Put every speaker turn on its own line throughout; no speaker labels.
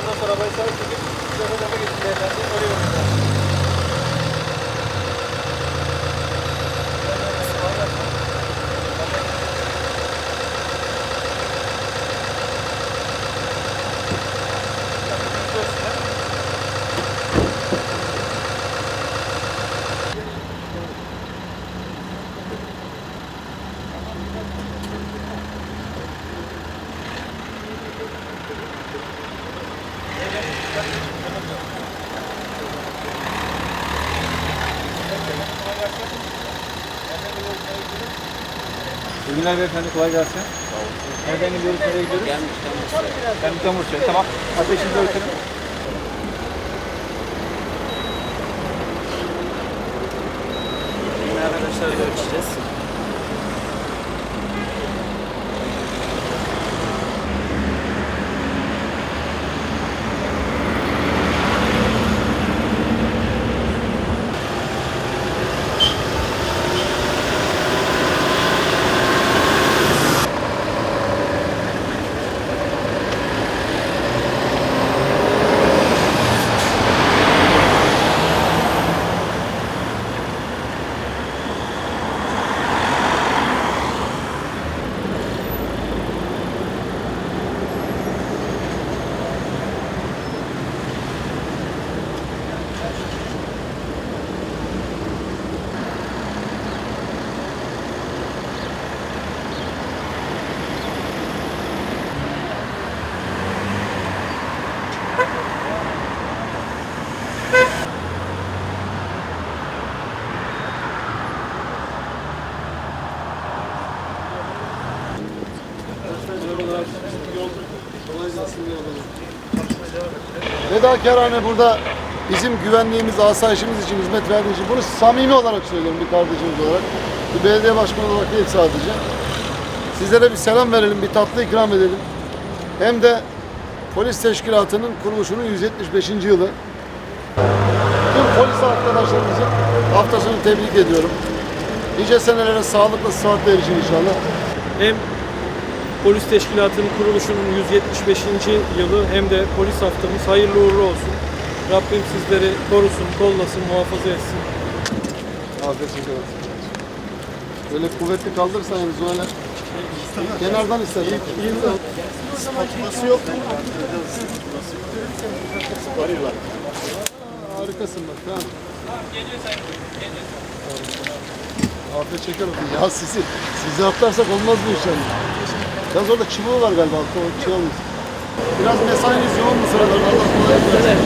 আমরা সবাই সবাই ticket İyi günler beyefendi, kolay gelsin. Nereden gidiyoruz, nereye gidiyoruz? Ben bir Bursa'ya, tamam. Ateşinizi ölçelim.
Arkadaşlar görüşeceğiz.
Fedakarane burada bizim güvenliğimiz, asayişimiz için hizmet verdiği için bunu samimi olarak söylüyorum bir kardeşimiz olarak. Bir belediye başkanı olarak değil sadece. Sizlere bir selam verelim, bir tatlı ikram edelim. Hem de polis teşkilatının kuruluşunun 175. yılı. Tüm polis arkadaşlarımızın haftasını tebrik ediyorum. Nice senelere sağlıklı, sıhhatle erişin inşallah.
hem polis teşkilatının kuruluşunun 175. yılı hem de polis haftamız hayırlı uğurlu olsun. Rabbim sizleri korusun, kollasın, muhafaza etsin.
Afiyet olsun. Böyle kuvvetli kaldırırsan yani öyle kenardan istersen. Nasıl yok? Harikasın bak tamam. Afiyet şeker olsun. Ya sizi, sizi atlarsak olmaz bu inşallah. Yalnız orada çubuğu var galiba. O şey olmasın. Biraz mesainiz yoğun mu sıralar? Allah kolaylık versin.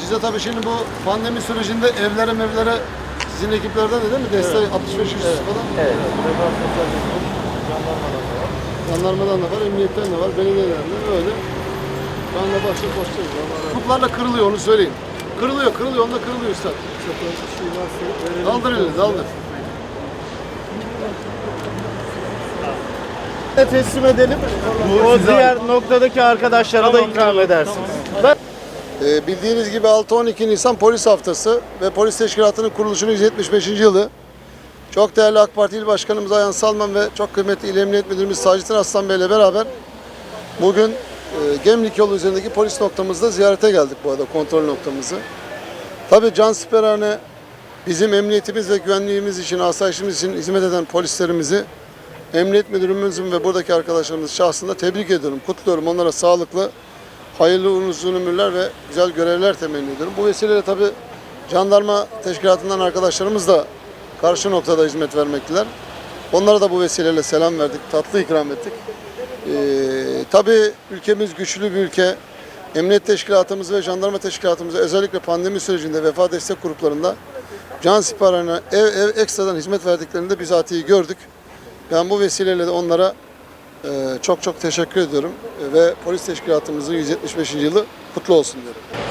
Size tabii şimdi bu pandemi sürecinde evlere mevlere sizin ekiplerden de değil mi? Destek 65 üstü falan. Evet. Jandarmadan da var, emniyetten de var, belediyeden de öyle. Şu anda başlayıp başlıyoruz. Kuplarla kırılıyor onu söyleyeyim. Kırılıyor, kırılıyor, onda kırılıyor üstad. Daldır elini, daldır.
teslim edelim. O diğer noktadaki arkadaşlara da ikram edersiniz.
Ee, bildiğiniz gibi 6-12 Nisan Polis Haftası ve Polis Teşkilatı'nın kuruluşunun 175. yılı. Çok değerli AK Parti İl Başkanımız Ayhan Salman ve çok kıymetli İl Emniyet Müdürümüz Sacittin Aslan Bey ile beraber bugün e, Gemlik yolu üzerindeki polis noktamızda ziyarete geldik bu arada kontrol noktamızı. Tabii can siperhane bizim emniyetimiz ve güvenliğimiz için, asayişimiz için hizmet eden polislerimizi Emniyet Müdürümüzün ve buradaki arkadaşlarımız şahsında tebrik ediyorum, kutluyorum. Onlara sağlıklı, hayırlı uzun ömürler ve güzel görevler temenni ediyorum. Bu vesileyle tabii jandarma teşkilatından arkadaşlarımız da karşı noktada hizmet vermekteler. Onlara da bu vesileyle selam verdik, tatlı ikram ettik. Ee, tabii ülkemiz güçlü bir ülke. Emniyet teşkilatımız ve jandarma teşkilatımız özellikle pandemi sürecinde vefa destek gruplarında can siparişine ev ev ekstradan hizmet verdiklerini de bizatihi gördük. Ben bu vesileyle de onlara e, çok çok teşekkür ediyorum E, ve polis teşkilatımızın 175. yılı kutlu olsun diyorum.